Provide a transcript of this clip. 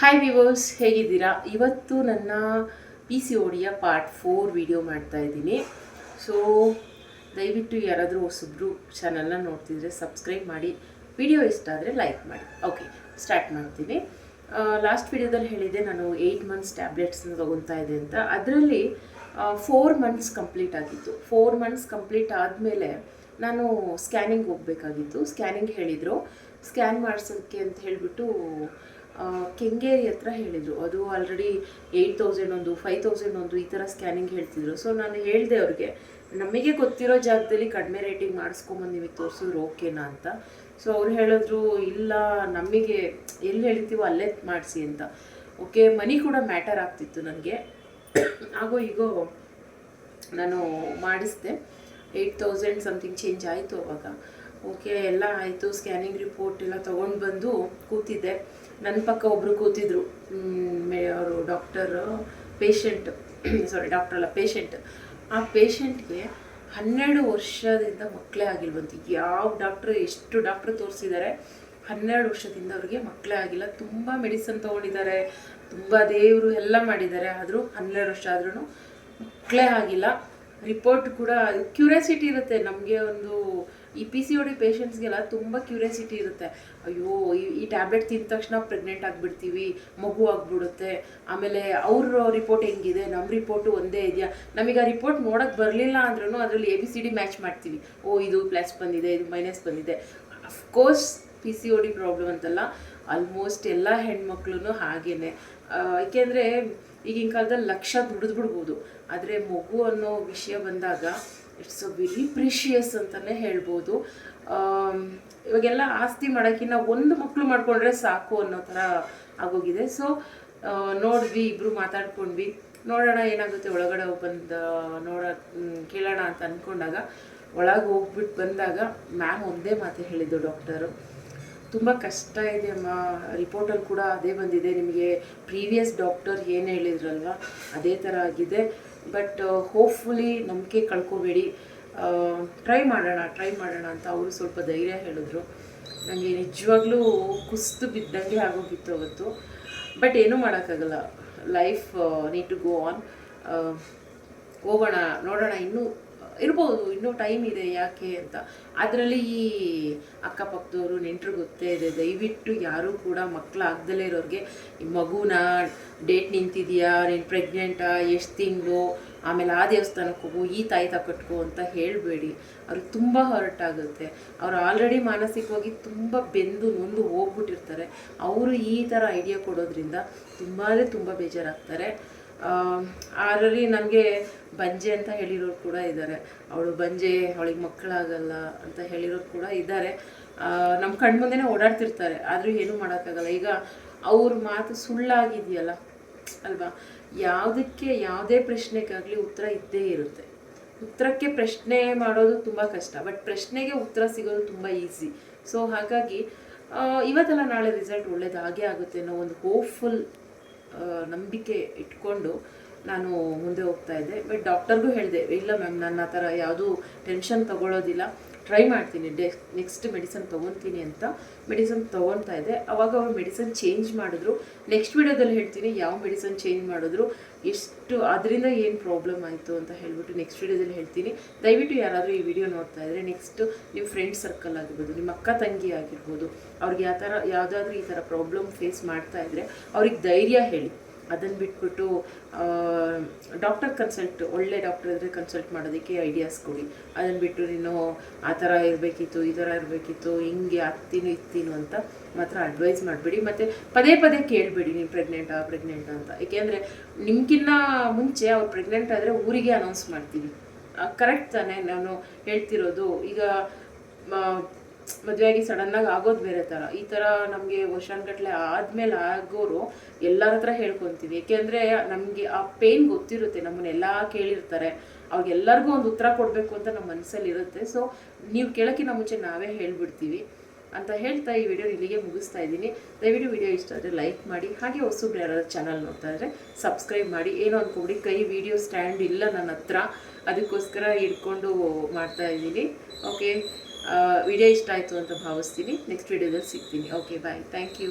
Hi viewers ಹೇಗಿದ್ದೀರಾ? ಇವತ್ತು ನನ್ನ ಪಿ ಸಿ ಓಡಿಯ ಪಾರ್ಟ್ ಫೋರ್ ವಿಡಿಯೋ ಮಾಡ್ತಾ ಇದ್ದೀನಿ. ಸೊ ದಯವಿಟ್ಟು ಯಾರಾದರೂ ಹೊಸಬ್ರು ಚಾನಲ್ನ ನೋಡ್ತಿದ್ರೆ ಸಬ್ಸ್ಕ್ರೈಬ್ ಮಾಡಿ. ವಿಡಿಯೋ ಇಷ್ಟ ಆದರೆ ಲೈಕ್ ಮಾಡಿ. ಓಕೆ ಸ್ಟಾರ್ಟ್ ಮಾಡ್ತೀನಿ. ಲಾಸ್ಟ್ ವಿಡಿಯೋದಲ್ಲಿ ಹೇಳಿದ್ದೆ ನಾನು ಏಯ್ಟ್ ಮಂತ್ಸ್ ಟ್ಯಾಬ್ಲೆಟ್ಸ್ನ ತೊಗೊತಾ ಇದೆ ಅಂತ. ಅದರಲ್ಲಿ ಫೋರ್ ಮಂತ್ಸ್ ಕಂಪ್ಲೀಟ್ ಆಗಿತ್ತು. ಫೋರ್ ಮಂತ್ಸ್ ಕಂಪ್ಲೀಟ್ ಆದಮೇಲೆ ನಾನು ಸ್ಕ್ಯಾನಿಂಗ್ ಹೋಗಬೇಕಾಗಿತ್ತು. ಸ್ಕ್ಯಾನಿಂಗ್ ಹೇಳಿದರು. ಸ್ಕ್ಯಾನ್ ಮಾಡಿಸೋಕ್ಕೆ ಅಂತ ಹೇಳಿಬಿಟ್ಟು ಕೆಂಗೇರಿ ಹತ್ರ ಹೇಳಿದರು. ಅದು ಆಲ್ರೆಡಿ ಏಯ್ಟ್ ತೌಸಂಡ್ ಒಂದು ಫೈವ್ ತೌಸಂಡ್ ಒಂದು ಈ ಥರ ಸ್ಕ್ಯಾನಿಂಗ್ ಹೇಳ್ತಿದ್ರು. ಸೊ ನಾನು ಹೇಳಿದೆ ಅವ್ರಿಗೆ, ನಮಗೆ ಗೊತ್ತಿರೋ ಜಾಗದಲ್ಲಿ ಕಡಿಮೆ ರೇಟಿಂಗ್ ಮಾಡಿಸ್ಕೊಂಬಂದು ನಿಮಗೆ ತೋರಿಸಿದ್ರು ಓಕೆನಾ ಅಂತ. ಸೊ ಅವ್ರು ಹೇಳಿದ್ರು, ಇಲ್ಲ, ನಮಗೆ, ಎಲ್ಲಿ ಹೇಳ್ತೀವೋ ಅಲ್ಲೇ ಮಾಡಿಸಿ ಅಂತ. ಓಕೆ, ಮನಿ ಕೂಡ ಮ್ಯಾಟರ್ ಆಗ್ತಿತ್ತು ನನಗೆ. ಹಾಗೋ ಈಗ, ನಾನು ಮಾಡಿಸಿದೆ. ಏಯ್ಟ್ ತೌಸಂಡ್ ಸಮಥಿಂಗ್ ಚೇಂಜ್ ಆಯಿತು ಅವಾಗ. ಓಕೆ, ಎಲ್ಲ ಆಯಿತು ಸ್ಕ್ಯಾನಿಂಗ್ ರಿಪೋರ್ಟ್ ಎಲ್ಲ ತೊಗೊಂಡು ಬಂದು ಕೂತಿದ್ದೆ. ನನ್ನ ಪಕ್ಕ ಒಬ್ಬರು ಕೂತಿದ್ರು. ಅವರು ಡಾಕ್ಟರ್ ಪೇಷಂಟ್ ಸಾರಿ ಡಾಕ್ಟರ್ ಅಲ್ಲ ಪೇಷಂಟ್ ಆ ಪೇಷಂಟ್ಗೆ ಹನ್ನೆರಡು ವರ್ಷದಿಂದ ಮಕ್ಕಳೇ ಆಗಿಲ್ವಂತು ಯಾವ ಡಾಕ್ಟ್ರು ಎಷ್ಟು ಡಾಕ್ಟ್ರು ತೋರಿಸಿದ್ದಾರೆ ಹನ್ನೆರಡು ವರ್ಷದಿಂದ ಅವ್ರಿಗೆ ಮಕ್ಕಳೇ ಆಗಿಲ್ಲ. ತುಂಬ ಮೆಡಿಸನ್ ತೊಗೊಂಡಿದ್ದಾರೆ. ತುಂಬ ದೇವರು ಎಲ್ಲ ಮಾಡಿದ್ದಾರೆ. ಆದರೂ ಹನ್ನೆರಡು ವರ್ಷ ಆದ್ರೂ ಮಕ್ಕಳೇ ಆಗಿಲ್ಲ. ರಿಪೋರ್ಟ್ ಕೂಡ ಕ್ಯೂರಿಯಾಸಿಟಿ ಇರುತ್ತೆ. ನಮಗೆ ಒಂದು ಈ ಪಿ ಸಿ ಡಿ ಪೇಷಂಟ್ಸ್ಗೆಲ್ಲ ತುಂಬ ಕ್ಯೂರಿಯಾಸಿಟಿ ಇರುತ್ತೆ. ಅಯ್ಯೋ, ಈ ಈ ಟ್ಯಾಬ್ಲೆಟ್ ತಿಂದ ತಕ್ಷಣ ಪ್ರೆಗ್ನೆಂಟ್ ಆಗಿಬಿಡ್ತೀವಿ, ಮಗು ಆಗಿಬಿಡುತ್ತೆ. ಆಮೇಲೆ ಅವ್ರ ರಿಪೋರ್ಟ್ ಹೆಂಗಿದೆ? ನಮ್ಮ ರಿಪೋರ್ಟು ಒಂದೇ ಇದೆಯಾ? ನಮಗೆ ಆ ರಿಪೋರ್ಟ್ ನೋಡೋಕ್ಕೆ ಬರಲಿಲ್ಲ ಅಂದ್ರೂ ಅದರಲ್ಲಿ A B C D match ಮಾಡ್ತೀವಿ. ಓ, ಇದು ಪ್ಲಸ್ ಬಂದಿದೆ, ಇದು ಮೈನಸ್ ಬಂದಿದೆ. Of course P C O D problem ಅಂತಲ್ಲ ಆಲ್ಮೋಸ್ಟ್ ಎಲ್ಲ ಹೆಣ್ಮಕ್ಳು ಹಾಗೇನೆ. ಏಕೆಂದರೆ ಈಗಿನ ಕಾಲದಲ್ಲಿ ಲಕ್ಷ ದುಡಿದ್ಬಿಡ್ಬೋದು ಆದರೆ ಮಗು ಅನ್ನೋ ವಿಷಯ ಬಂದಾಗ ಇಟ್ಸ್ ಅ ವೆರಿ ಪ್ರೀಶಿಯಸ್ ಅಂತಲೇ ಹೇಳ್ಬೋದು. ಇವಾಗೆಲ್ಲ ಆಸ್ತಿ ಮಾಡೋಕ್ಕಿಂತ ಒಂದು ಮಕ್ಕಳು ಮಾಡಿಕೊಂಡ್ರೆ ಸಾಕು ಅನ್ನೋ ಥರ ಆಗೋಗಿದೆ. ಸೊ ನೋಡಿದ್ವಿ ಇಬ್ಬರು ಮಾತಾಡ್ಕೊಂಡ್ವಿ. ನೋಡೋಣ ಏನಾಗುತ್ತೆ ಒಳಗಡೆ ಬಂದು, ನೋಡ ಕೇಳೋಣ ಅಂತ ಅಂದ್ಕೊಂಡಾಗ ಒಳಗೆ ಹೋಗ್ಬಿಟ್ಟು ಬಂದಾಗ ಮ್ಯಾಮ್ ಒಂದೇ ಮಾತು ಹೇಳಿದ್ದು ಡಾಕ್ಟರು. ತುಂಬ ಕಷ್ಟ ಇದೆ ಅಮ್ಮ. ರಿಪೋರ್ಟಲ್ಲಿ ಕೂಡ ಅದೇ ಬಂದಿದೆ. ನಿಮಗೆ ಪ್ರೀವಿಯಸ್ ಡಾಕ್ಟರ್ ಏನು ಹೇಳಿದ್ರಲ್ವ? ಅದೇ ಥರ ಆಗಿದೆ. ಬಟ್ ಹೋಪ್ಫುಲಿ ನಂಬಿಕೆ ಕಳ್ಕೋಬೇಡಿ. ಟ್ರೈ ಮಾಡೋಣ ಟ್ರೈ ಮಾಡೋಣ ಅಂತ ಅವರು ಸ್ವಲ್ಪ ಧೈರ್ಯ ಹೇಳಿದ್ರು. ನನಗೆ ನಿಜವಾಗ್ಲೂ ಕುಸ್ತು ಬಿದ್ದಂಗೆ ಆಗೋಗಿತ್ತು ಅವತ್ತು. ಬಟ್ ಏನೂ ಮಾಡೋಕ್ಕಾಗಲ್ಲ. Life need to go on ಹೋಗೋಣ, ನೋಡೋಣ. ಇನ್ನೂ ಇರ್ಬೋದು, ಇನ್ನೂ ಟೈಮ್ ಇದೆ ಯಾಕೆ ಅಂತ. ಅದರಲ್ಲಿ ಈ ಅಕ್ಕಪಕ್ಕದವರು ನೆಂಟರು ಗೊತ್ತೇ ಇದೆ. ದಯವಿಟ್ಟು ಯಾರೂ ಕೂಡ ಮಕ್ಕಳಾಗ್ದಲೇ ಇರೋರಿಗೆ ಮಗುನ ಡೇಟ್ ನಿಂತಿದೆಯಾ, ನೀನು ಪ್ರೆಗ್ನೆಂಟಾ ಎಷ್ಟು ತಿಂಗಳು, ಆಮೇಲೆ ಆ ದೇವಸ್ಥಾನಕ್ಕೆ ಹೋಗು, ಈ ತಾಯಿ ತಕಟ್ಕೋ ಅಂತ ಹೇಳಬೇಡಿ. ಅವ್ರಿಗೆ ತುಂಬ ಹರ್ಟ್ ಆಗುತ್ತೆ ಅವ್ರು ಆಲ್ರೆಡಿ ಮಾನಸಿಕವಾಗಿ ತುಂಬ ಬೆಂದು ನೊಂದು ಹೋಗ್ಬಿಟ್ಟಿರ್ತಾರೆ. ಅವರು ಈ ಥರ ಐಡಿಯಾ ಕೊಡೋದ್ರಿಂದ ತುಂಬಾ ತುಂಬ ಬೇಜಾರಾಗ್ತಾರೆ. ಅದರಲ್ಲಿ ನನಗೆ ಬಂಜೆ ಅಂತ ಹೇಳಿರೋರು ಕೂಡ ಇದ್ದಾರೆ. ಅವಳು ಬಂಜೆ, ಅವಳಿಗೆ ಮಕ್ಕಳಾಗಲ್ಲ ಅಂತ ಹೇಳಿರೋರು ಕೂಡ ಇದ್ದಾರೆ. ನಮ್ಮ ಕಣ್ಮುಂದೆನೇ ಓಡಾಡ್ತಿರ್ತಾರೆ, ಆದರೂ ಏನೂ ಮಾಡೋಕ್ಕಾಗಲ್ಲ. ಈಗ ಅವ್ರ ಮಾತು ಸುಳ್ಳಾಗಿದೆಯಲ್ಲ, ಅಲ್ವಾ? ಯಾವುದಕ್ಕೆ ಯಾವುದೇ ಪ್ರಶ್ನೆಗಾಗಲಿ ಉತ್ತರ ಇದ್ದೇ ಇರುತ್ತೆ. ಉತ್ತರಕ್ಕೆ ಪ್ರಶ್ನೆ ಮಾಡೋದು ತುಂಬ ಕಷ್ಟ, ಬಟ್ ಪ್ರಶ್ನೆಗೆ ಉತ್ತರ ಸಿಗೋದು ತುಂಬ ಈಸಿ. ಸೊ ಹಾಗಾಗಿ ಇವತ್ತೆಲ್ಲ ನಾಳೆ ರಿಸಲ್ಟ್ ಒಳ್ಳೇದಾಗೇ ಆಗುತ್ತೆ ಅನ್ನೋ ಒಂದು ಹೋಪ್ಫುಲ್ ನಂಬಿಕೆ ಇಟ್ಕೊಂಡು ನಾನು ಮುಂದೆ ಹೋಗ್ತಾ ಇದ್ದೆ. ಬಟ್ ಡಾಕ್ಟರ್ಗೂ ಹೇಳಿದೆ, ಇಲ್ಲ ಮ್ಯಾಮ್ ನನ್ನ ಆ ಥರ ಯಾವುದೂ ಟೆನ್ಷನ್ ತೊಗೊಳೋದಿಲ್ಲ. ಟ್ರೈ ಮಾಡ್ತೀನಿ. ಡೆಕ್ ನೆಕ್ಸ್ಟ್ ಮೆಡಿಸನ್ ತೊಗೊತೀನಿ ಅಂತ. ಮೆಡಿಸನ್ ತೊಗೊತಾ ಇದ್ದೆ. ಅವಾಗ ಅವರು ಮೆಡಿಸನ್ ಚೇಂಜ್ ಮಾಡಿದ್ರು. ನೆಕ್ಸ್ಟ್ ವಿಡಿಯೋದಲ್ಲಿ ಹೇಳ್ತೀನಿ ಯಾವ ಮೆಡಿಸನ್ ಚೇಂಜ್ ಮಾಡಿದ್ರು. ಎಷ್ಟು, ಅದರಿಂದ ಏನು ಪ್ರಾಬ್ಲಮ್ ಆಯಿತು ಅಂತ ಹೇಳ್ಬಿಟ್ಟು ನೆಕ್ಸ್ಟ್ ವಿಡಿಯೋದಲ್ಲಿ ಹೇಳ್ತೀನಿ. ದಯವಿಟ್ಟು ಯಾರಾದರೂ ಈ ವಿಡಿಯೋ ನೋಡ್ತಾ ಇದ್ದರೆ ನೆಕ್ಸ್ಟ್ ನಿಮ್ಮ ಫ್ರೆಂಡ್ ಸರ್ಕಲ್ ಆಗಿರ್ಬೋದು, ನಿಮ್ಮ ಅಕ್ಕ ತಂಗಿ ಆಗಿರ್ಬೋದು, ಅವ್ರಿಗೆ ಯಾವ ಥರ ಯಾವುದಾದ್ರೂ ಈ ಥರ ಪ್ರಾಬ್ಲಮ್ ಫೇಸ್ ಮಾಡ್ತಾ ಇದ್ದರೆ ಅವ್ರಿಗೆ ಧೈರ್ಯ ಹೇಳಿ. ಅದನ್ನು ಬಿಟ್ಬಿಟ್ಟು ಡಾಕ್ಟರ್ ಕನ್ಸಲ್ಟ್ ಒಳ್ಳೆ ಡಾಕ್ಟರ್ ಇದ್ದರೆ ಕನ್ಸಲ್ಟ್ ಮಾಡೋದಕ್ಕೆ ಐಡಿಯಾಸ್ ಕೊಡಿ. ಅದನ್ನು ಬಿಟ್ಟು ನೀನು ಆ ಥರ ಇರಬೇಕಿತ್ತು, ಈ ಥರ ಇರಬೇಕಿತ್ತು, ಹಿಂಗೆ ಹತ್ತೀನು, ಇತ್ತೀನು ಅಂತ ಮಾತ್ರ ಅಡ್ವೈಸ್ ಮಾಡಿಬಿಡಿ. ಮತ್ತು ಪದೇ ಪದೇ ಕೇಳಬೇಡಿ ನೀವು ಪ್ರೆಗ್ನೆಂಟಾ ಪ್ರೆಗ್ನೆಂಟ ಅಂತ. ಏಕೆಂದರೆ ನಿಮ್ಗಿನ್ನ ಮುಂಚೆ ಅವ್ರು ಪ್ರೆಗ್ನೆಂಟ್ ಆದರೆ ಊರಿಗೆ ಅನೌನ್ಸ್ ಮಾಡ್ತೀವಿ. ಕರೆಕ್ಟ್ ತಾನೇ ನಾನು ಹೇಳ್ತಿರೋದು. ಈಗ ಮದುವೆಯಾಗಿ ಸಡನ್ನಾಗಿ ಆಗೋದು ಬೇರೆ ಥರ ಈ ಥರ ನಮಗೆ ವರ್ಷಾನ್ಗಟ್ಲೆ ಆದಮೇಲೆ ಆಗೋರು ಎಲ್ಲರ ಹತ್ರ ಹೇಳ್ಕೊತೀವಿ. ಏಕೆಂದರೆ ನಮಗೆ ಆ ಪೇನ್ ಗೊತ್ತಿರುತ್ತೆ ನಮ್ಮನ್ನೆಲ್ಲ ಕೇಳಿರ್ತಾರೆ. ಅವ್ರಿಗೆಲ್ಲರಿಗೂ ಒಂದು ಉತ್ತರ ಕೊಡಬೇಕು ಅಂತ ನಮ್ಮ ಮನಸ್ಸಲ್ಲಿ ಇರುತ್ತೆ. ಸೊ ನೀವು ಕೇಳೋಕ್ಕಿಂತ ಮುಂಚೆ ನಾವೇ ಹೇಳ್ಬಿಡ್ತೀವಿ ಅಂತ ಹೇಳ್ತಾ ಈ ವಿಡಿಯೋ ಇಲ್ಲಿಗೆ ಮುಗಿಸ್ತಾ ಇದ್ದೀನಿ. ದಯವಿಟ್ಟು ವಿಡಿಯೋ ಇಷ್ಟ ಆದರೆ ಲೈಕ್ ಮಾಡಿ, ಹಾಗೆ ಹೊಸಬ್ರು ಯಾರಾದ್ರು ಚಾನಲ್ ನೋಡ್ತಾ ಇದ್ರೆ ಸಬ್ಸ್ಕ್ರೈಬ್ ಮಾಡಿ. ಏನೋ ಅಂದ್ಕೊಬಿಡಿ ಕೈ ವಿಡಿಯೋ ಸ್ಟ್ಯಾಂಡ್ ಇಲ್ಲ ನನ್ನ ಹತ್ರ. ಅದಕ್ಕೋಸ್ಕರ ಇಟ್ಕೊಂಡು ಮಾಡ್ತಾ ಇದ್ದೀನಿ. ಓಕೆ ವಿಡಿಯೋ ಇಷ್ಟ ಆಯಿತು ಅಂತ ಭಾವಿಸ್ತೀನಿ. ನೆಕ್ಸ್ಟ್ ವಿಡಿಯೋದಲ್ಲಿ ಸಿಗ್ತೀನಿ. Okay bye thank you